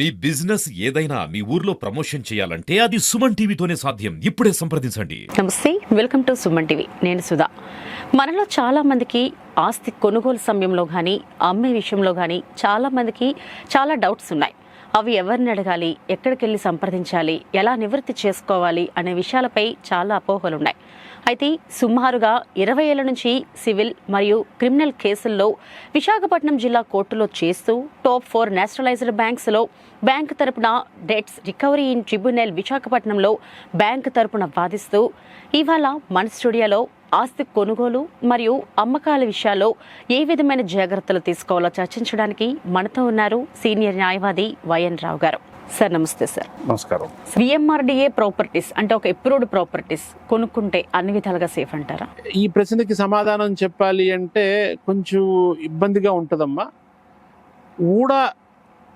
మీ business ఏదైనా మీ ఊర్లో promotion చేయాలంటే అది సుమన్ టీవీతోనే సాధ్యం. ఇప్పుడే సంప్రదించండి. నమస్తే వెల్కమ్ టు సుమన్ టీవీ. నేను సుధా. మనలో చాలా మందికి ఆస్తి కొనుగోలు సమయంలో కానీ అమ్మే విషయంలో కానీ చాలా మందికి చాలా డౌట్స్ ఉన్నాయి. అవి ఎవరిని అడగాలి ఎక్కడికి వెళ్ళి సంప్రదించాలి ఎలా నివృత్తి చేసుకోవాలి అనే విషయాలపై చాలా అపోహలు ఉన్నాయి అయితే సుమారుగా ఇరవై ఏళ్ళ నుంచి సివిల్ మరియు క్రిమినల్ కేసుల్లో విశాఖపట్నం జిల్లా కోర్టులో చేస్తూ టాప్ ఫోర్ నేషనలైజ్డ్ బ్యాంక్స్లో బ్యాంక్ తరపున డెట్స్ రికవరీ ఇన్ ట్రిబ్యునల్ విశాఖపట్నంలో బ్యాంక్ తరపున వాదిస్తూ ఇవాళ మన స్టూడియోలో ఆస్తి కొనుగోలు మరియు అమ్మకాల విషయాల్లో ఏ విధమైన జాగ్రత్తలు తీసుకోవాలో చర్చించడానికి మనతో ఉన్నారు సీనియర్ న్యాయవాది వైఎన్ రావు గారు. సార్ నమస్తే సార్. నమస్కారం. విఎంఆర్డిఏ ప్రాపర్టీస్ అంటే ఒక అప్రూవ్డ్ ప్రాపర్టీస్ కొనుక్కుంటే అన్ని విధాలుగా సేఫ్ అంటారా? ఈ ప్రశ్నకి సమాధానం చెప్పాలి అంటే కొంచెం ఇబ్బందిగా ఉంటుందమ్మా. ఊడా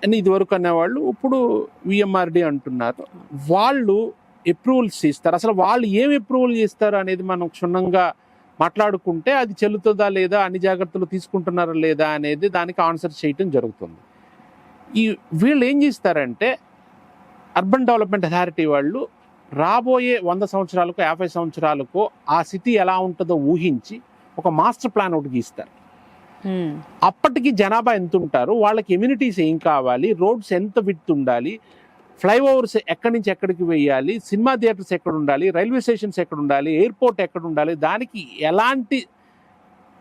అని ఇదివరకు అనేవాళ్ళు ఇప్పుడు విఎంఆర్డి అంటున్నారు. వాళ్ళు అప్రూవల్స్ ఇస్తారు అసలు వాళ్ళు ఏం అప్రూవల్ చేస్తారు అనేది మనం క్షుణ్ణంగా మాట్లాడుకుంటే అది చెల్లుతుందా లేదా అన్ని జాగ్రత్తలు తీసుకుంటున్నారా లేదా అనేది దానికి ఆన్సర్ చేయటం జరుగుతుంది. ఈ వీళ్ళు ఏం చేస్తారంటే అర్బన్ డెవలప్మెంట్ అథారిటీ వాళ్ళు రాబోయే వంద సంవత్సరాలకు యాభై సంవత్సరాలకు ఆ సిటీ ఎలా ఉంటుందో ఊహించి ఒక మాస్టర్ ప్లాన్ ఒకటి గీస్తారు. అప్పటికి జనాభా ఎంత ఉంటారు వాళ్ళకి ఎమ్యూనిటీస్ ఏం కావాలి రోడ్స్ ఎంత విత్ ఉండాలి ఫ్లైఓవర్స్ ఎక్కడి నుంచి ఎక్కడికి వేయాలి సినిమా థియేటర్స్ ఎక్కడ ఉండాలి రైల్వే స్టేషన్స్ ఎక్కడ ఉండాలి ఎయిర్పోర్ట్ ఎక్కడ ఉండాలి దానికి ఎలాంటి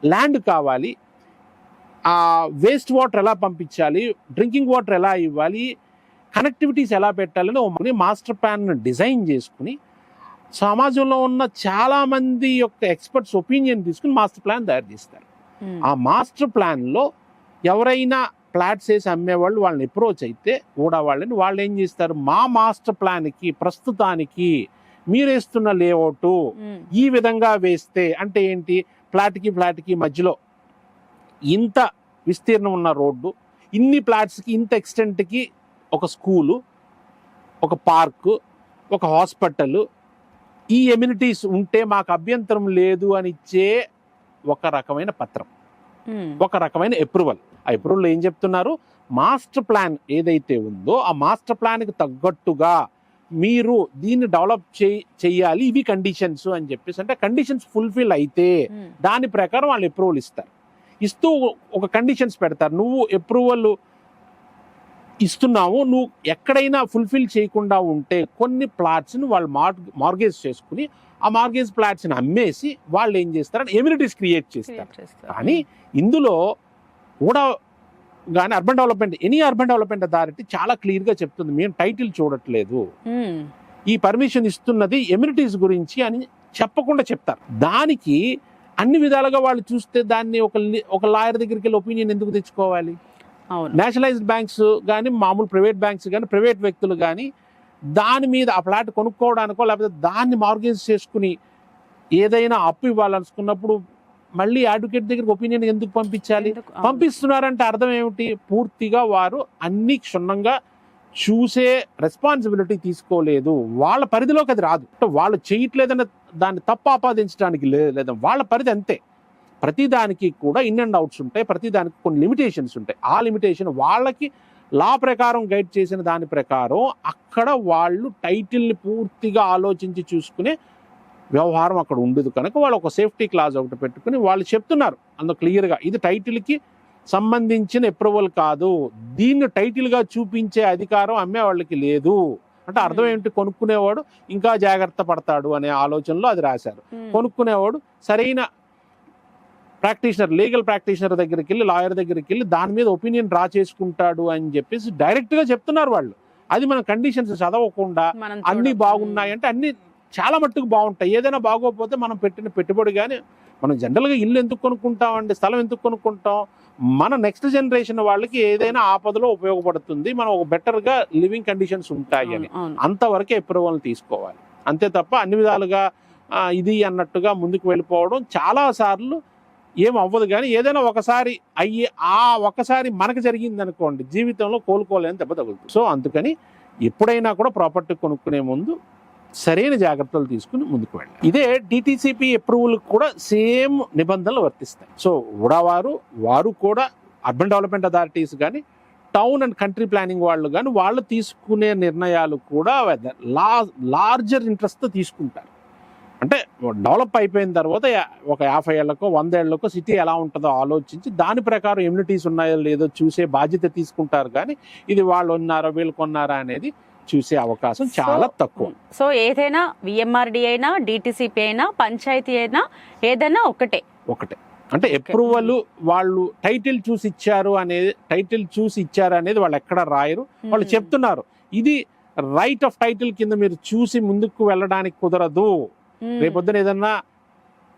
ల్యాండ్ కావాలి ఆ వేస్ట్ వాటర్ ఎలా పంపించాలి? డ్రింకింగ్ వాటర్ ఎలా ఇవ్వాలి? కనెక్టివిటీస్ ఎలా పెట్టాలని ఒక మాస్టర్ ప్లాన్ డిజైన్ చేసుకుని సమాజంలో ఉన్న చాలా మంది యొక్క ఎక్స్పర్ట్స్ ఒపీనియన్ తీసుకుని మాస్టర్ ప్లాన్ తయారు చేస్తారు. మ్మ్. ఆ మాస్టర్ ప్లాన్లో ఎవరైనా ప్లాట్స్ వేసి అమ్మేవాళ్ళు వాళ్ళని అప్రోచ్ అయితే కూడా వాళ్ళని వాళ్ళు ఏం చేస్తారు? మా మాస్టర్ ప్లాన్కి ప్రస్తుతానికి మీరు వేస్తున్న లేఅవుట్ మ్మ్. ఈ విధంగా వేస్తే అంటే ఏంటి? ఫ్లాట్కి ఫ్లాట్కి మధ్యలో ఇంత విస్తీర్ణం ఉన్న రోడ్డు ఇన్ని ఫ్లాట్స్కి ఇంత ఎక్స్టెంట్కి ఒక స్కూలు ఒక పార్కు ఒక హాస్పిటల్ ఈ ఎమ్యూనిటీస్ ఉంటే మాకు అభ్యంతరం లేదు అని ఇచ్చే ఒక రకమైన పత్రం మ్మ్. ఒక రకమైన అప్రూవల్ ఆ అప్రూవల్ ఏం చెప్తున్నారు మాస్టర్ ప్లాన్ ఏదైతే ఉందో ఆ మాస్టర్ ప్లాన్కి తగ్గట్టుగా మీరు దీన్ని డెవలప్ చేయి చెయ్యాలి ఇవి కండిషన్స్ అని చెప్పేసి అంటే కండిషన్స్ ఫుల్ఫిల్ అయితే. దాని దాని ప్రకారం వాళ్ళు అప్రూవల్ ఇస్తారు ఇస్తూ ఒక కండిషన్స్ పెడతారు. నువ్వు అప్రూవల్ ఇస్తున్నావు నువ్వు ఎక్కడైనా ఫుల్ఫిల్ చేయకుండా ఉంటే కొన్ని ప్లాట్స్ని వాళ్ళు మార్గేజ్ చేసుకుని ఆ మార్గేజ్ ప్లాట్స్ని అమ్మేసి వాళ్ళు ఏం చేస్తారంటే ఎమ్యూనిటీస్ క్రియేట్ చేస్తారు. కానీ ఇందులో కూడా కానీ urban development any urban development authority చాలా క్లియర్గా చెప్తుంది. మేము టైటిల్ చూడట్లేదు. మ్మ్. ఈ పర్మిషన్ ఇస్తున్నది ఎమ్యూనిటీస్ గురించి అని చెప్పకుండా చెప్తారు. దానికి అన్ని విధాలుగా వాళ్ళు చూస్తే దాన్ని ఒక ఒక లాయర్ దగ్గరికి వెళ్ళి ఒపీనియన్ ఎందుకు తెచ్చుకోవాలి? నేషనలైజ్డ్ బ్యాంక్స్ కానీ మామూలు ప్రైవేట్ బ్యాంక్స్ కానీ ప్రైవేట్ వ్యక్తులు కానీ దాని మీద ఆ ఫ్లాట్ కొనుక్కోవడానికో లేకపోతే దాన్ని మార్గేజ్ చేసుకుని ఏదైనా అప్పు ఇవ్వాలనుకున్నప్పుడు మళ్ళీ అడ్వకేట్ దగ్గరికి ఒపీనియన్ ఎందుకు పంపించాలి. పంపిస్తున్నారంటే అర్థం ఏమిటి? పూర్తిగా వారు అన్ని క్షుణ్ణంగా చూసే రెస్పాన్సిబిలిటీ తీసుకోలేదు. వాళ్ళ పరిధిలోకి అది రాదు. వాళ్ళు చేయట్లేదన్న దాన్ని తప్పు ఆపాదించడానికి లేదా వాళ్ళ పరిధి అంతే. ప్రతిదానికి కూడా ఇన్ అండ్ అవుట్స్ ఉంటాయి. ప్రతి దానికి కొన్ని లిమిటేషన్స్ ఉంటాయి. ఆ లిమిటేషన్ వాళ్ళకి లా ప్రకారం గైడ్ చేసిన దాని ప్రకారం అక్కడ వాళ్ళు టైటిల్ని పూర్తిగా ఆలోచించి చూసుకునే వ్యవహారం అక్కడ ఉండదు. కనుక వాళ్ళు ఒక సేఫ్టీ క్లాజ్ ఒకటి పెట్టుకుని వాళ్ళు చెప్తున్నారు. అందులో క్లియర్గా ఇది టైటిల్కి సంబంధించిన అప్రూవల్ కాదు దీన్ని టైటిల్గా చూపించే అధికారం అమ్మే వాళ్ళకి లేదు అంటే అర్థం Hmm. ఏంటి కొనుక్కునేవాడు ఇంకా జాగ్రత్త పడతాడు అనే ఆలోచనలో అది రాశారు మ్మ్. కొనుక్కునేవాడు సరైన ప్రాక్టీషనర్ లీగల్ ప్రాక్టీషనర్ దగ్గరికి వెళ్ళి లాయర్ దగ్గరికి వెళ్ళి దాని మీద ఒపీనియన్ డ్రా చేసుకుంటాడు అని చెప్పేసి డైరెక్ట్గా చెప్తున్నారు వాళ్ళు అది మన కండిషన్స్ చదవకుండా అన్ని చూడం. బాగున్నాయి అంటే అన్ని చాలా మట్టుకు బాగుంటాయి ఏదైనా బాగోకపోతే మనం పెట్టిన పెట్టుబడి కానీ మనం జనరల్గా ఇల్లు ఎందుకు కొనుక్కుంటామండి స్థలం ఎందుకు కొనుక్కుంటాం? మన నెక్స్ట్ జనరేషన్ వాళ్ళకి ఏదైనా ఆపదలో ఉపయోగపడుతుంది. మనం ఒక బెటర్గా లివింగ్ కండిషన్స్ ఉంటాయి అని. అంతవరకే అప్రూవల్ తీసుకోవాలి. అంతే తప్ప అన్ని విధాలుగా ఇది అన్నట్టుగా ముందుకు వెళ్ళిపోవడం చాలా సార్లు ఏం అవ్వదు. కానీ ఏదైనా ఒకసారి అయ్యి ఆ ఒకసారి మనకు జరిగింది అనుకోండి జీవితంలో కోలుకోలేని దెబ్బ తగులుతుంది. సో అందుకని ఎప్పుడైనా కూడా ప్రాపర్టీ కొనుక్కునే ముందు సరైన జాగ్రత్తలు తీసుకుని ముందుకు వెళ్ళాలి. ఇదే డిటిసిపి అప్రూవల్ కూడా సేమ్ నిబంధనలు వర్తిస్తాయి. సో ఉడావారు వారు కూడా అర్బన్ డెవలప్మెంట్ అథారిటీస్ కానీ టౌన్ అండ్ కంట్రీ ప్లానింగ్ వాళ్ళు కానీ వాళ్ళు తీసుకునే నిర్ణయాలు కూడా లా లార్జర్ ఇంట్రెస్ట్తో తీసుకుంటారు. అంటే డెవలప్ అయిపోయిన తర్వాత ఒక యాభై ఏళ్ళకో వంద ఏళ్ళకో సిటీ ఎలా ఉంటుందో ఆలోచించి దాని ప్రకారం ఎమ్యూనిటీస్ ఉన్నాయో లేదో చూసే బాధ్యత తీసుకుంటారు కానీ ఇది వాళ్ళు ఉన్నారో వీళ్ళు కొన్నారా అనేది చూసే అవకాశం చాలా తక్కువ. సో ఏదైనా విఎంఆర్డి అయినా డిటిసిపి అయినా పంచాయతీ అయినా ఏదైనా ఒకటే. ఒకటే. అంటే అప్రూవల్ వాళ్ళు టైటిల్ చూసి ఇచ్చారు అనేది టైటిల్ చూసి ఇచ్చారు అనేది వాళ్ళు ఎక్కడ రాయరు. వాళ్ళు. చెప్తున్నారు. ఇది రైట్ ఆఫ్ టైటిల్ కింద మీరు చూసి ముందుకు వెళ్ళడానికి కుదరదు. రేపొద్దున ఏదన్నా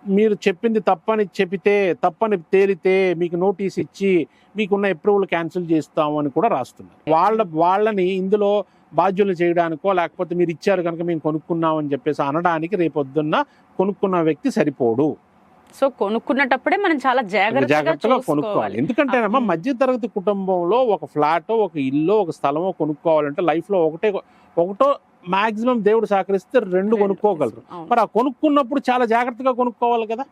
మీరు చెప్పింది తప్పని చెబితే తప్పని తేలితే మీకు నోటీస్ ఇచ్చి మీకున్న అప్రూవల్ క్యాన్సిల్ చేస్తాము అని కూడా రాస్తున్నారు. వాళ్ళ వాళ్ళని ఇందులో బాధ్యులు చేయడానికో లేకపోతే మీరు ఇచ్చారు కనుక మేము కొనుక్కున్నాం అని చెప్పేసి అనడానికి రేపొద్దున్న కొనుక్కున్న వ్యక్తి సరిపోడు. సో కొనుక్కున్నటప్పుడే మనం చాలా జాగ్రత్తగా జాగ్రత్తగా కొనుక్కోవాలి. మ్మ్. మధ్య తరగతి కుటుంబంలో ఒక ఫ్లాట్ ఒక ఇల్లు ఒక స్థలమో కొనుక్కోవాలంటే లైఫ్లో ఒకటే ఒకటో మాక్సిమం దేవుడు సహకరిస్తే రెండు. కొనుక్కోగలరు. మరి ఆ కొనుక్కున్నప్పుడు చాలా జాగ్రత్తగా కొనుక్కోవాలి కదా?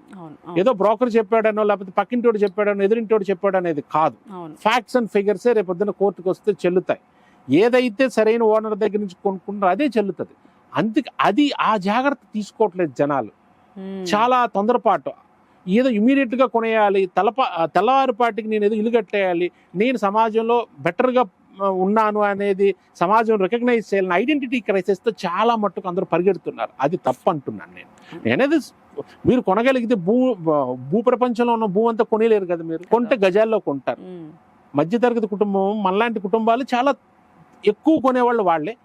ఏదో బ్రోకర్ చెప్పాడనో లేకపోతే పక్కింటోడు చెప్పాడనో ఎదురింటోడు చెప్పాడు అనేది కాదు. ఫ్యాక్ట్స్ అండ్ ఫిగర్సే రేపు పొద్దున్న కోర్టుకు వస్తే చెల్లుతాయి. ఏదైతే సరైన ఓనర్ దగ్గర నుంచి కొనుక్కుంటారో అదే చెల్లుతుంది. అందుకే అది ఆ జాగ్రత్త తీసుకోవట్లేదు జనాలు. చాలా తొందరపాటు. ఏదో ఇమీడియట్గా కొనేయాలి తలప తెల్లవారిపాటికి నేను ఏదో ఇల్లు కట్టేయాలి నేను సమాజంలో బెటర్గా ఆ, ఉన్నాను అనేది సమాజం రికగ్నైజ్ చేయాలని ఐడెంటిటీ క్రైసిస్తో చాలా మట్టుకు అందరూ పరిగెడుతున్నారు. అది తప్పు అంటున్నాను నేను. నేనేది మీరు కొనగలిగితే భూ భూ ప్రపంచంలో ఉన్న భూ అంతా కొనేలేరు కదా మీరు? కొంటే గజాల్లో కొంటారు. మధ్యతరగతి కుటుంబం మనలాంటి కుటుంబాలు చాలా ఎక్కువ కొనేవాళ్ళు వాళ్ళే.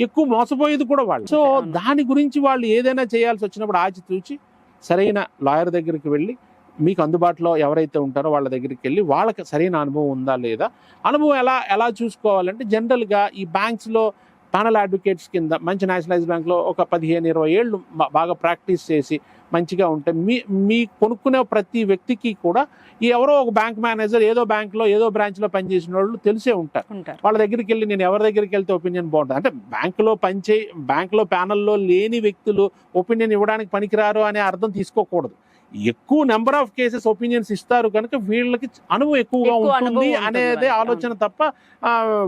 ఎక్కువ మోసపోయేది కూడా వాళ్ళు. సో. దాని గురించి వాళ్ళు ఏదైనా చేయాల్సి వచ్చినప్పుడు ఆచితూచి సరైన లాయర్ దగ్గరికి వెళ్ళి మీకు అందుబాటులో ఎవరైతే ఉంటారో వాళ్ళ దగ్గరికి వెళ్ళి వాళ్ళకి సరైన అనుభవం ఉందా లేదా? అనుభవం ఎలా ఎలా చూసుకోవాలంటే జనరల్గా ఈ బ్యాంక్స్లో ప్యానల్ అడ్వకేట్స్ కింద మంచి నేషనలైజ్ బ్యాంక్లో ఒక పదిహేను ఇరవై ఏళ్ళు బాగా ప్రాక్టీస్ చేసి మంచిగా ఉంటే మీ మీ కొనుక్కునే ప్రతి వ్యక్తికి కూడా ఈ ఎవరో ఒక బ్యాంక్ మేనేజర్ ఏదో బ్యాంక్లో ఏదో బ్రాంచ్లో పనిచేసిన వాళ్ళు తెలిసే ఉంటారు. ఉంటారు. వాళ్ళ దగ్గరికి వెళ్ళి నేను ఎవరి దగ్గరికి వెళ్తే ఒపీనియన్ బాగుంటుంది? అంటే బ్యాంకులో పనిచే బ్యాంకులో ప్యానల్లో లేని వ్యక్తులు ఒపీనియన్ ఇవ్వడానికి పనికిరారు అనే అర్థం తీసుకోకూడదు. ఎక్కువ నెంబర్ ఆఫ్ కేసెస్ ఒపీనియన్స్ ఇస్తారు కనుక వీళ్ళకి అనుభవం ఎక్కువగా ఉంటుంది అనేది. ఆలోచన తప్ప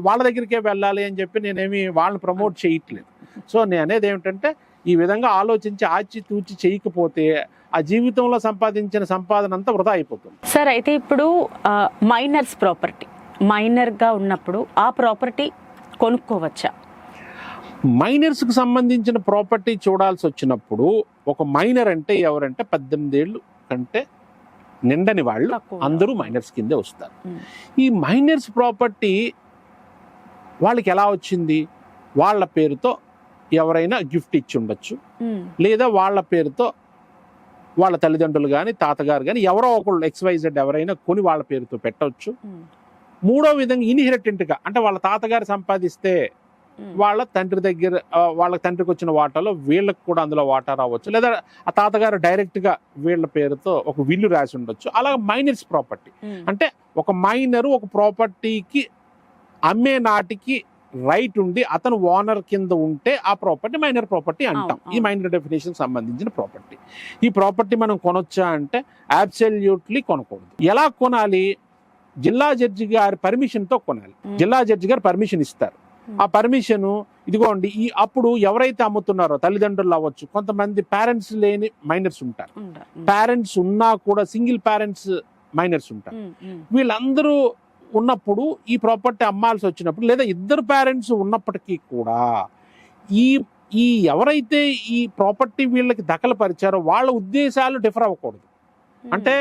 వాళ్ళ దగ్గరికే వెళ్ళాలి అని చెప్పి నేనేమి వాళ్ళని ప్రమోట్ చేయట్లేదు. సో నేను అనేది ఏమిటంటే ఈ విధంగా ఆలోచించి ఆచి తూచి చేయకపోతే ఆ జీవితంలో సంపాదించిన సంపాదన అంతా వృధా అయిపోతుంది. సార్ అయితే ఇప్పుడు మైనర్స్ ప్రాపర్టీ మైనర్గా ఉన్నప్పుడు ఆ ప్రాపర్టీ కొనుక్కోవచ్చా? మైనర్స్కు సంబంధించిన ప్రాపర్టీ చూడాల్సి వచ్చినప్పుడు ఒక మైనర్ అంటే ఎవరంటే పద్దెనిమిది ఏళ్ళు కంటే నిండని వాళ్ళు. అందరూ మైనర్స్ కిందే వస్తారు. ఈ మైనర్స్ ప్రాపర్టీ వాళ్ళకి ఎలా వచ్చింది వాళ్ళ పేరుతో ఎవరైనా గిఫ్ట్ ఇచ్చి ఉండొచ్చు. లేదా వాళ్ళ పేరుతో వాళ్ళ తల్లిదండ్రులు కానీ తాతగారు కానీ ఎవరో ఒకళ్ళు ఎక్స్వైజెడ్ ఎవరైనా కొని వాళ్ళ పేరుతో పెట్టవచ్చు. మూడో విధంగా ఇన్హెరిటెంట్గా అంటే వాళ్ళ తాతగారు సంపాదిస్తే. వాళ్ళ తండ్రి దగ్గర వాళ్ళ తండ్రికి వచ్చిన వాటాలో వీళ్ళకి కూడా అందులో వాటా రావచ్చు. లేదా ఆ తాతగారు డైరెక్ట్గా వీళ్ళ పేరుతో ఒక విల్లు రాసి ఉండొచ్చు. అలా మైనర్స్ ప్రాపర్టీ. అంటే ఒక మైనర్ ఒక ప్రాపర్టీకి అమ్మే నాటికి రైట్ ఉండి అతను ఓనర్ కింద ఉంటే ఆ ప్రాపర్టీ మైనర్ ప్రాపర్టీ అంటాం. ఈ. మైనర్ డెఫినేషన్ సంబంధించిన ప్రాపర్టీ. ఈ ప్రాపర్టీ మనం కొనొచ్చా అంటే అబ్సల్యూట్లీ కొనకూడదు. ఎలా కొనాలి? జిల్లా జడ్జి గారి పర్మిషన్తో కొనాలి. జిల్లా జడ్జి గారు పర్మిషన్ ఇస్తారు. ఆ పర్మిషన్ ఇదిగోండి ఈ అప్పుడు ఎవరైతే అమ్ముతున్నారో తల్లిదండ్రులు అవ్వచ్చు కొంతమంది పేరెంట్స్ లేని మైనర్స్ ఉంటారు. పేరెంట్స్ ఉన్నా కూడా సింగిల్ పేరెంట్స్ మైనర్స్ ఉంటారు. వీళ్ళందరూ ఉన్నప్పుడు ఈ ప్రాపర్టీ అమ్మాల్సి వచ్చినప్పుడు లేదా ఇద్దరు పేరెంట్స్ ఉన్నప్పటికీ కూడా ఈ ఈ ఎవరైతే ఈ ప్రాపర్టీ వీళ్ళకి దఖలుపరిచారో వాళ్ళ ఉద్దేశాలు డిఫర్ అవ్వకూడదు. అంటే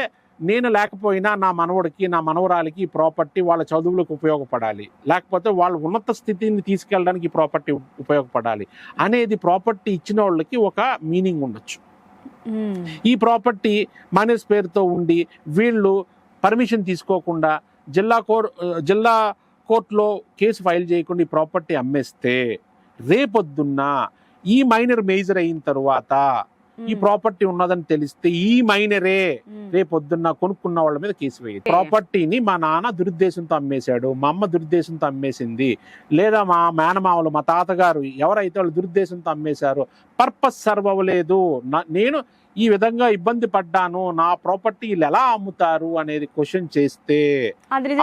నేను లేకపోయినా నా మనవడికి నా మనవరాలికి ఈ ప్రాపర్టీ వాళ్ళ చదువులకు ఉపయోగపడాలి. లేకపోతే వాళ్ళ ఉన్నత స్థితిని తీసుకెళ్ళడానికి ఈ ప్రాపర్టీ ఉపయోగపడాలి. అనేది ప్రాపర్టీ ఇచ్చిన వాళ్ళకి ఒక మీనింగ్ ఉండొచ్చు. ఈ ప్రాపర్టీ మైనర్స్ పేరుతో ఉండి వీళ్ళు పర్మిషన్ తీసుకోకుండా జిల్లా కోర్ జిల్లా కోర్టులో కేసు ఫైల్ చేయకుండా ఈ ప్రాపర్టీ అమ్మేస్తే రేపొద్దున్న ఈ మైనర్ మేజర్ అయిన తర్వాత ఈ ప్రాపర్టీ ఉన్నదని తెలిస్తే ఈ మైనరే రేపొద్దున్న కొనుక్కున్న వాళ్ళ మీద కేసు వేయదు ప్రాపర్టీని మా నాన్న దురుద్దేశంతో అమ్మేశాడు మా అమ్మ దురుద్దేశంతో అమ్మేసింది లేదా మా మేనమామలు మా తాతగారు ఎవరైతే వాళ్ళు దురుద్దేశంతో అమ్మేశారో పర్పస్ సర్వ్ అవ్వలేదు. నేను ఈ విధంగా ఇబ్బంది పడ్డాను నా ప్రాపర్టీ వీళ్ళు ఎలా అమ్ముతారు అనేది క్వశ్చన్ చేస్తే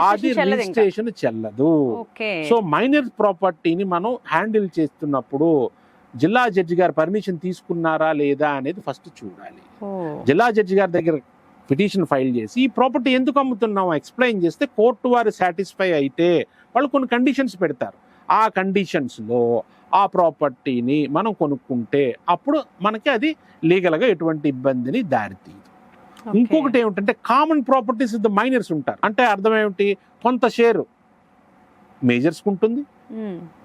అది రిజిస్ట్రేషన్ చెల్లదు సో మైనర్ ప్రాపర్టీని మనం హ్యాండిల్ చేస్తున్నప్పుడు జిల్లా జడ్జి గారు పర్మిషన్ తీసుకున్నారా లేదా అనేది ఫస్ట్ చూడాలి. జిల్లా జడ్జి గారి దగ్గర పిటిషన్ ఫైల్ చేసి ఈ ప్రాపర్టీ ఎందుకు అమ్ముతున్నాం ఎక్స్ప్లెయిన్ చేస్తే కోర్టు వారు సాటిస్ఫై అయితే వాళ్ళు కొన్ని కండిషన్స్ పెడతారు ఆ కండిషన్స్లో ఆ ప్రాపర్టీని మనం కొనుక్కుంటే అప్పుడు మనకి అది లీగల్గా ఎటువంటి ఇబ్బందిని దారితీయదు ఓకే. ఇంకొకటి ఏమిటంటే కామన్ ప్రాపర్టీస్ ద మైనర్స్ ఉంటారు అంటే అర్థం ఏమిటి కొంత షేర్ మేజర్స్కి ఉంటుంది.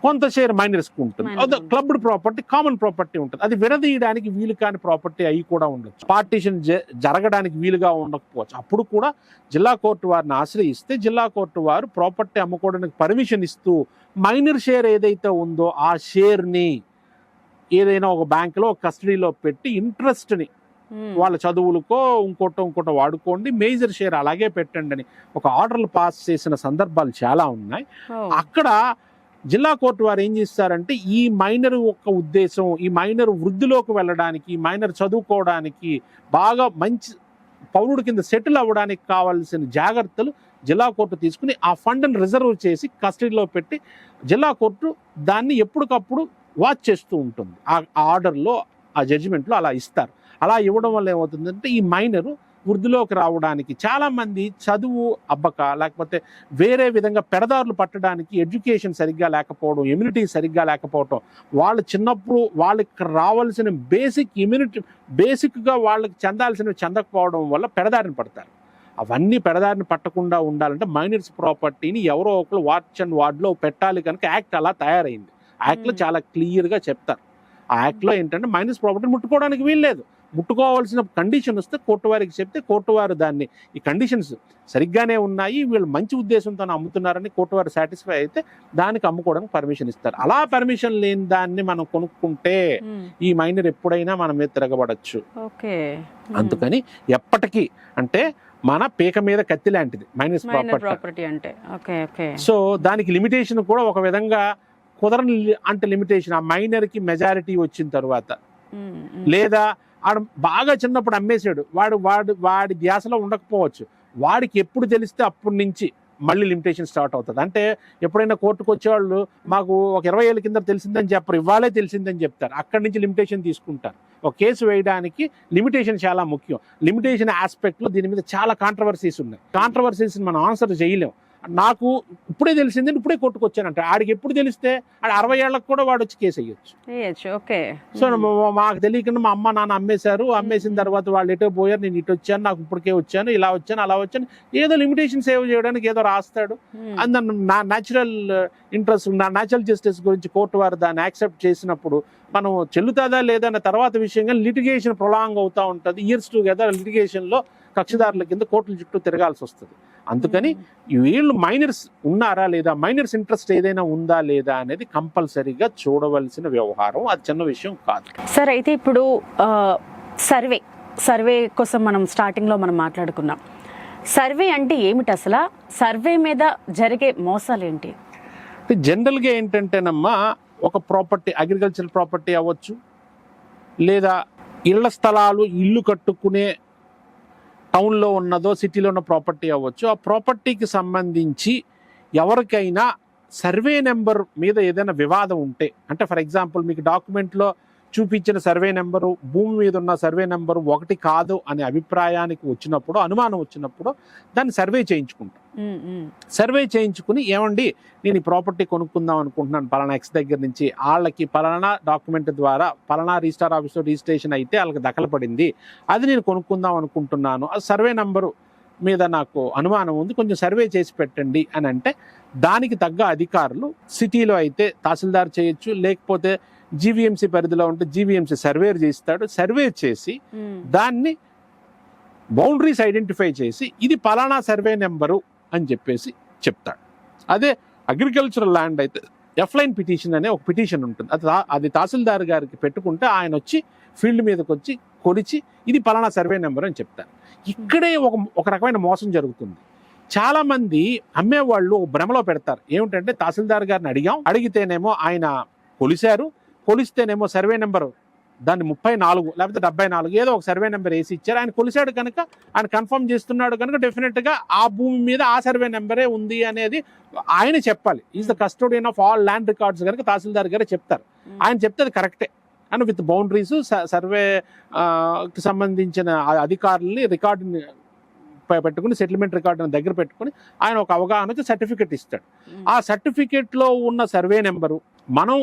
కొంత షేర్ మైనర్స్కి ఉంటుంది. క్లబ్డ్ ప్రాపర్టీ కామన్ ప్రాపర్టీ ఉంటుంది. అది విడదీయడానికి వీలు కాని ప్రాపర్టీ అయి కూడా ఉండొచ్చు. పార్టీషన్ జరగడానికి వీలుగా ఉండకపోవచ్చు. అప్పుడు కూడా జిల్లా కోర్టు వారిని ఆశ్రయిస్తే జిల్లా కోర్టు వారు ప్రాపర్టీ అమ్ముకోవడానికి పర్మిషన్ ఇస్తూ మైనర్ షేర్ ఏదైతే ఉందో ఆ షేర్ని ఏదైనా ఒక బ్యాంకులో కస్టడీలో పెట్టి ఇంట్రెస్ట్ని మ్మ్. వాళ్ళ చదువులకో ఇంకోటో ఇంకోటో వాడుకోండి. మేజర్ షేర్ అలాగే పెట్టండి అని ఒక ఆర్డర్లు పాస్ చేసిన సందర్భాలు చాలా ఉన్నాయి. ఓ. అక్కడ జిల్లా కోర్టు వారు ఏం చేస్తారంటే ఈ మైనర్ యొక్క ఉద్దేశం ఈ మైనర్ వృద్ధిలోకి వెళ్ళడానికి ఈ మైనర్ చదువుకోవడానికి బాగా మంచి పౌరుడి కింద సెటిల్ అవ్వడానికి కావాల్సిన జాగ్రత్తలు జిల్లా కోర్టు తీసుకుని ఆ ఫండ్ని రిజర్వ్ చేసి కస్టడీలో పెట్టి జిల్లా కోర్టు దాన్ని ఎప్పటికప్పుడు వాచ్ చేస్తూ ఉంటుంది. ఆ ఆర్డర్లో ఆ జడ్జిమెంట్లో అలా ఇస్తారు. అలా ఇవ్వడం వల్ల ఏమవుతుందంటే ఈ మైనరు వృద్ధిలోకి రావడానికి చాలా మంది చదువు అబ్బక లేకపోతే వేరే విధంగా పెడదారులు పట్టడానికి ఎడ్యుకేషన్ సరిగ్గా లేకపోవడం ఇమ్యూనిటీ సరిగ్గా లేకపోవడం వాళ్ళు చిన్నప్పుడు వాళ్ళకి రావాల్సిన బేసిక్ ఇమ్యూనిటీ బేసిక్గా వాళ్ళకి చెందాల్సినవి చెందకపోవడం వల్ల పెడదారిని పడతారు. అవన్నీ పెడదారిని పట్టకుండా ఉండాలంటే మైనర్స్ ప్రాపర్టీని ఎవరో ఒకరు వాచ్ అండ్ వార్డ్లో పెట్టాలి కనుక యాక్ట్ అలా తయారైంది. యాక్ట్లో. చాలా క్లియర్గా చెప్తారు. ఆ యాక్ట్లో ఏంటంటే మైనర్స్ ప్రాపర్టీ ముట్టుకోవడానికి వీల్లేదు. ముట్టుకోవాల్సిన కండిషన్ వస్తే కోర్టు వారికి చెప్తే కోర్టు వారు దాన్ని ఈ కండిషన్స్ సరిగ్గానే ఉన్నాయి వీళ్ళు మంచి ఉద్దేశంతో అమ్ముతున్నారని కోర్టు వారు సాటిస్ఫై అయితే దానికి అమ్ముకోవడానికి పర్మిషన్ ఇస్తారు అలా పర్మిషన్ లేని దాన్ని మనం కొనుక్కుంటే మ్మ్. ఈ మైనర్ ఎప్పుడైనా మన మీద తిరగబడచ్చు మ్మ్. అందుకని ఎప్పటికీ అంటే మన పీక మీద కత్తి లాంటిది మైనస్ మైనర్ ప్రాపర్టీ అంటే సో దానికి లిమిటేషన్ కూడా ఒక విధంగా కుదరని అంటే లిమిటేషన్ ఆ మైనర్కి మెజారిటీ వచ్చిన తర్వాత. మ్మ్. లేదా ఆడు బాగా చిన్నప్పుడు అమ్మేశాడు. వాడు వాడు వాడి ధ్యాసలో ఉండకపోవచ్చు. వాడికి ఎప్పుడు తెలిస్తే అప్పటి నుంచి మళ్ళీ లిమిటేషన్ స్టార్ట్ అవుతుంది. అంటే ఎప్పుడైనా కోర్టుకు వచ్చేవాళ్ళు మాకు ఒక ఇరవై ఏళ్ళ కింద తెలిసిందని చెప్పరు ఇవ్వాలే తెలిసిందని చెప్తారు. అక్కడి నుంచి లిమిటేషన్ తీసుకుంటారు. ఒక కేసు వేయడానికి లిమిటేషన్ చాలా ముఖ్యం. లిమిటేషన్ ఆస్పెక్ట్లో దీని మీద చాలా కాంట్రవర్సీస్ ఉన్నాయి. కాంట్రవర్సీస్ మనం ఆన్సర్ చేయలేం. నాకు ఇప్పుడే తెలిసింది ఇప్పుడే కొట్టుకొచ్చానంట. ఆడికి ఎప్పుడు తెలిస్తే ఆడ అరవై ఏళ్ళకి కూడా వాడు వచ్చి కేసు అయ్యొచ్చు ఓకే. సో మాకు తెలియకుండా మా అమ్మ నాన్న అమ్మేశారు. అమ్మేసిన తర్వాత వాళ్ళు ఎటో పోయారు నేను ఇటు వచ్చాను నాకు ఇప్పటికే వచ్చాను ఇలా వచ్చాను అలా వచ్చాను. ఏదో లిమిటేషన్ సేవ్ చేయడానికి ఏదో రాస్తాడు. అండ్ నా న్యాచురల్ ఇంట్రెస్ట్ నా న్యాచురల్ జస్టిస్ గురించి కోర్టు వారు దాన్ని యాక్సెప్ట్ చేసినప్పుడు మనం చెల్లుతుందా లేదా అన్న తర్వాత విషయంగా లిటిగేషన్ ప్రొలాంగ్ అవుతా ఉంటుంది. ఇయర్స్ టుగెదర్ లిటిగేషన్లో కక్షిదారుల కింద కోర్టుల చుట్టూ తిరగాల్సి వస్తుంది. అందుకని వీళ్ళు మైనర్స్ ఉన్నారా లేదా మైనర్స్ ఇంట్రెస్ట్ ఏదైనా ఉందా లేదా అనేది కంపల్సరీగా చూడవలసిన వ్యవహారం. అది చిన్న విషయం కాదు. సార్ అయితే ఇప్పుడు సర్వే సర్వే కోసం మనం స్టార్టింగ్లో మనం మాట్లాడుకున్నాం. సర్వే అంటే ఏమిటి అసలు? సర్వే మీద జరిగే మోసాలు ఏంటి? జనరల్గా ఏంటంటేనమ్మా ఒక ప్రాపర్టీ అగ్రికల్చర్ ప్రాపర్టీ అవ్వచ్చు లేదా ఇళ్ళ స్థలాలు ఇల్లు కట్టుకునే టౌన్లో ఉన్నదో సిటీలో ఉన్న ప్రాపర్టీ అవ్వచ్చు. ఆ ప్రాపర్టీకి సంబంధించి ఎవరికైనా సర్వే నెంబర్ మీద ఏదైనా వివాదం ఉంటే అంటే ఫర్ ఎగ్జాంపుల్ మీకు డాక్యుమెంట్లో చూపించిన సర్వే నెంబరు భూమి మీద ఉన్న సర్వే నెంబరు ఒకటి కాదు అనే అభిప్రాయానికి వచ్చినప్పుడు అనుమానం వచ్చినప్పుడు దాన్ని సర్వే చేయించుకుంటాం సర్వే చేయించుకుని ఏమండి నేను ఈ ప్రాపర్టీ కొనుక్కుందాం అనుకుంటున్నాను పలానా ఎక్స్ దగ్గర నుంచి. వాళ్ళకి పలానా డాక్యుమెంట్ ద్వారా పలానా రిజిస్టార్ ఆఫీస్లో రిజిస్ట్రేషన్ అయితే వాళ్ళకి దఖలు పడింది. అది నేను కొనుక్కుందాం అనుకుంటున్నాను. ఆ సర్వే నంబరు మీద నాకు అనుమానం ఉంది. కొంచెం సర్వే చేసి పెట్టండి అని అంటే దానికి తగ్గ అధికారులు సిటీలో అయితే తహసీల్దార్ చేయొచ్చు లేకపోతే జీవీఎంసీ పరిధిలో ఉంటే జీవీఎంసీ సర్వేర్ చేస్తాడు. సర్వే చేసి. దాన్ని బౌండరీస్ ఐడెంటిఫై చేసి ఇది పలానా సర్వే నెంబరు అని చెప్పేసి చెప్తాడు. అదే అగ్రికల్చరల్ ల్యాండ్ అయితే ఎఫ్లైన్ పిటిషన్ అనే ఒక పిటిషన్ ఉంటుంది. అది అది తహసీల్దార్ గారికి పెట్టుకుంటే ఆయన వచ్చి ఫీల్డ్ మీదకి వచ్చి కొలిచి ఇది పలానా సర్వే నెంబర్ అని చెప్తారు. ఇక్కడే ఒక ఒక రకమైన మోసం జరుగుతుంది. చాలామంది అమ్మేవాళ్ళు ఒక భ్రమలో పెడతారు. ఏమిటంటే తహసీల్దార్ గారిని అడిగాం. అడిగితేనేమో ఆయన కొలిశారు. కొలిస్తేనేమో సర్వే నెంబర్ దాన్ని ముప్పై నాలుగు లేకపోతే డెబ్బై నాలుగు ఏదో ఒక సర్వే నెంబర్ వేసి ఇచ్చారు. ఆయన కొలిశాడు కనుక ఆయన కన్ఫర్మ్ చేస్తున్నాడు కనుక డెఫినెట్గా ఆ భూమి మీద ఆ సర్వే నెంబరే ఉంది అనేది ఆయన చెప్పాలి. Is the custodian of all land records కనుక తహసీల్దార్ గారే చెప్తారు. ఆయన చెప్తే అది కరెక్టే అండ్ విత్ బౌండరీస్ సర్వే కి సంబంధించిన ఆ అధికారుల్ని రికార్డుని పెట్టుకుని సెటిల్మెంట్ రికార్డుని దగ్గర పెట్టుకుని ఆయన ఒక అవగాహన సర్టిఫికెట్ ఇస్తాడు. ఆ సర్టిఫికెట్లో ఉన్న సర్వే నెంబరు మనం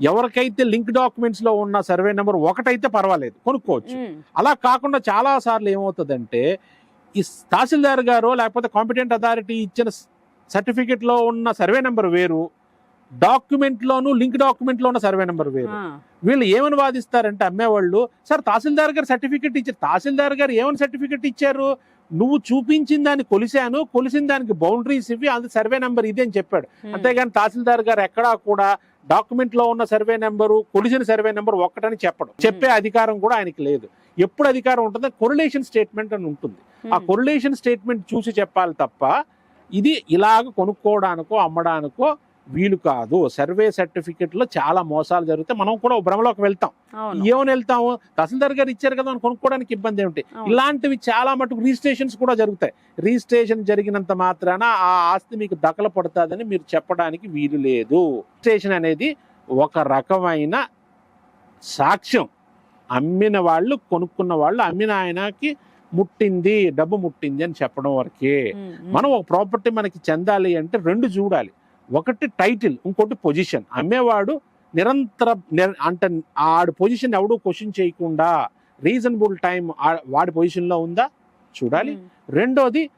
ఎవరికైతే లింక్ డాక్యుమెంట్స్లో ఉన్న సర్వే నెంబర్ ఒకటైతే పర్వాలేదు కొనుక్కోవచ్చు. అలా కాకుండా చాలా సార్లు ఏమవుతుందంటే ఈ తహసీల్దార్ గారు లేకపోతే కాంపిటెంట్ అథారిటీ ఇచ్చిన సర్టిఫికెట్లో ఉన్న సర్వే నెంబర్ వేరు డాక్యుమెంట్ లోను లింక్ డాక్యుమెంట్లో ఉన్న సర్వే నెంబర్ వేరు. వీళ్ళు ఏమని వాదిస్తారంటే అమ్మేవాళ్ళు సార్ తహసీల్దార్ గారు సర్టిఫికెట్ ఇచ్చారు తహసీల్దార్ గారు ఏమని సర్టిఫికెట్ ఇచ్చారు? నువ్వు చూపించిన దాన్ని కొలిశాను కొలిసిన దానికి బౌండరీస్ ఇవి అది సర్వే నెంబర్ ఇది అని చెప్పాడు. అంతేగాని తహసీల్దార్ గారు ఎక్కడా కూడా డాక్యుమెంట్లో ఉన్న సర్వే నెంబరు కొలిసిన సర్వే నెంబర్ ఒక్కటని చెప్పడం. చెప్పే అధికారం కూడా ఆయనకి లేదు. ఎప్పుడు అధికారం ఉంటుందో కొరిలేషన్ స్టేట్మెంట్ అని ఉంటుంది. ఆ కొరిలేషన్ స్టేట్మెంట్ చూసి చెప్పాలి తప్ప ఇది ఇలాగ కొనుక్కోవడానికో అమ్మడానికో వీలు కాదు. సర్వే సర్టిఫికెట్లో చాలా మోసాలు జరుగుతాయి మనం కూడా భ్రమలోకి వెళ్తాం. ఏమని వెళ్తాము? తహసీల్దార్ గారు ఇచ్చారు కదా అని కొనుక్కోవడానికి ఇబ్బంది ఏమిటి. ఇలాంటివి చాలా మటుకు రిజిస్ట్రేషన్స్ కూడా జరుగుతాయి. రిజిస్ట్రేషన్ జరిగినంత మాత్రాన ఆ ఆస్తి మీకు దఖలు పడుతుందని మీరు చెప్పడానికి వీలు లేదు. రిజిస్ట్రేషన్ అనేది ఒక రకమైన సాక్ష్యం. అమ్మిన వాళ్ళు కొనుక్కున్న వాళ్ళు అమ్మిన ఆయనకి ముట్టింది డబ్బు ముట్టింది అని చెప్పడం వరకే. మనం ఒక ప్రాపర్టీ మనకి చెందాలి అంటే రెండు చూడాలి. ఒకటి టైటిల్ ఇంకోటి పొజిషన్ అమ్మేవాడు నిరంతర నిర- అంటే ఆడు పొజిషన్ ఎవడు క్వశ్చన్ చేయకుండా రీజనబుల్ టైం వాడి పొజిషన్లో ఉందా? చూడాలి. రెండోది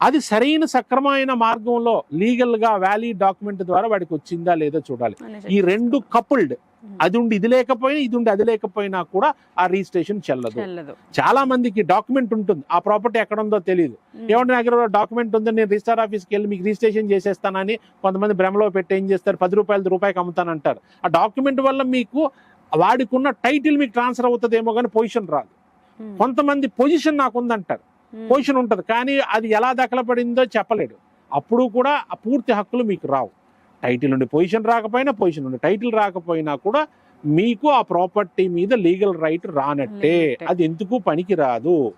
అది సరైన సక్రమైన మార్గంలో లీగల్గా వ్యాలిడ్ డాక్యుమెంట్ ద్వారా వాడికి వచ్చిందా లేదో చూడాలి. ఈ రెండు కపుల్డ్ అది ఉండి ఇది లేకపోయినా ఇది ఉండి అది లేకపోయినా కూడా ఆ రిజిస్ట్రేషన్ చెల్లదు. చాలా మందికి డాక్యుమెంట్ ఉంటుంది. ఆ ప్రాపర్టీ ఎక్కడ ఉందో తెలియదు ఏమంటే నా దగ్గర డాక్యుమెంట్ ఉంది నేను రిజిస్టర్ ఆఫీస్కి వెళ్ళి మీకు రిజిస్ట్రేషన్ చేసేస్తానని కొంతమంది భ్రమలో పెట్టి ఏం చేస్తారు? పది రూపాయలు రూపాయికి అమ్ముతానంటారు. ఆ డాక్యుమెంట్ వల్ల మీకు వాడికున్న టైటిల్ మీకు ట్రాన్స్ఫర్ అవుతుందేమో కానీ పొజిషన్ రాదు. కొంతమంది పొజిషన్ నాకు ఉందంటారు. ఉమ్, పొజిషన్ ఉంటుంది. కానీ అది ఎలా దఖలపడిందో చెప్పలేడు. అప్పుడు కూడా ఆ పూర్తి హక్కులు మీకు రావు. టైటిల్ నుండి పొజిషన్ రాకపోయినా పొజిషన్ నుండి టైటిల్ రాకపోయినా కూడా మీకు ఆ ప్రాపర్టీ మీద లీగల్ రైట్ రానట్టే. అది ఎందుకు పనికి రాదు?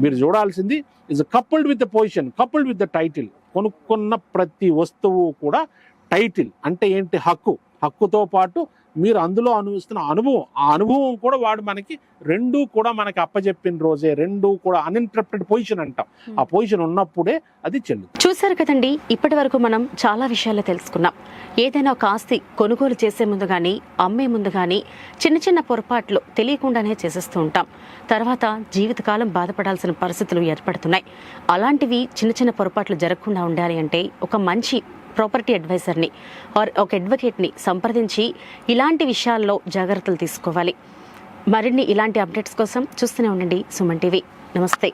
మీరు చూడాల్సింది is coupled with the position coupled with the title కొనుక్కున్న ప్రతి వస్తువు కూడా టైటిల్ అంటే ఏంటి? హక్కు. హక్కుతో పాటు మీరు అందులో అనుభవిస్తున్న అనుభవం ఆ అనుభవం కూడా వాడు మనకి రెండు కూడా మనకి అప్పచెప్పిన రోజే రెండు కూడా అన్ఇంటరప్టెడ్ పొజిషన్ అంటాం. ఆ పొజిషన్ ఉన్నప్పుడే అది చెల్లు చూశారు కదండి ఇప్పటి వరకు మనం చాలా విషయాలు తెలుసుకున్నాం. ఏదైనా ఒక ఆస్తి కొనుగోలు చేసే ముందు కానీ అమ్మే ముందు కానీ చిన్న చిన్న పొరపాట్లు తెలియకుండానే చేసేస్తూ ఉంటాం. తర్వాత జీవితకాలం బాధపడాల్సిన పరిస్థితులు ఏర్పడుతున్నాయి. అలాంటివి చిన్న చిన్న పొరపాట్లు జరగకుండా ఉండాలి అంటే ఒక మంచి ప్రాపర్టీ అడ్వైజర్ని ఆర్ ఒక అడ్వకేట్ని సంప్రదించి ఇలాంటి విషయాల్లో జాగ్రత్తలు తీసుకోవాలి. మరిన్ని ఇలాంటి అప్డేట్స్ కోసం చూస్తూనే ఉండండి సుమన్ టీవీ. నమస్తే.